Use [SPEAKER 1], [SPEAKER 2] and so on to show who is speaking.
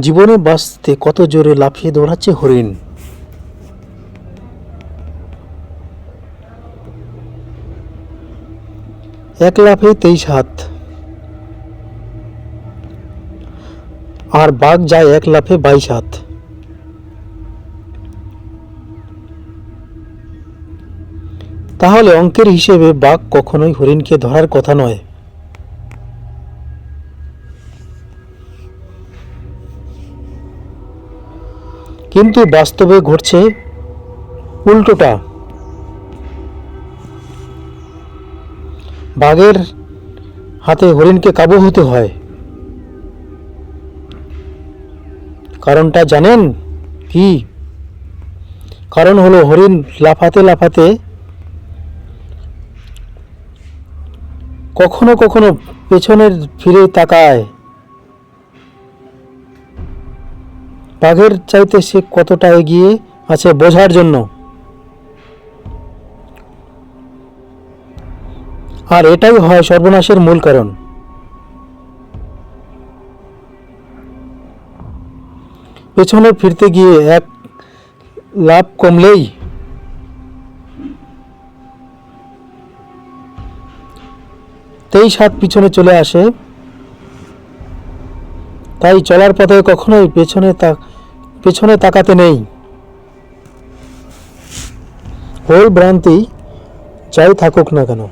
[SPEAKER 1] জীবনে বাঁচতে কত জোরে লাফিয়ে দৌড়াচ্ছে হরিণ। এক লাফে তেইশ হাত। আর বাঘ যায় এক লাফে বাইশ হাত। তাহলে অঙ্কের হিসেবে বাঘ কখনোই হরিণকে ধরার কথা নয়। কিন্তু বাস্তবে ঘটছে উল্টোটা। বাঘের হাতে হরিণকে কাবু হতে হয়। কারণটা জানেন কি? কারণ হলো হরিণ লাফাতে লাফাতে কখনো কখনো পেছনের ফিরে তাকায়। বাঘের চাইতে সে কতটা এগিয়ে আছে বোঝার জন্য। আর এটাই হয় সর্বনাশের মূল কারণ। পেছনে ফিরতে গিয়ে এক লাভ কমলেই তেইশ হাত পিছনে চলে আসে। তাই চলার পথে কখনোই পেছনে তা- পেছনে তাকাতে নেই। ওই ভ্রান্তি যাই থাকুক না কেন।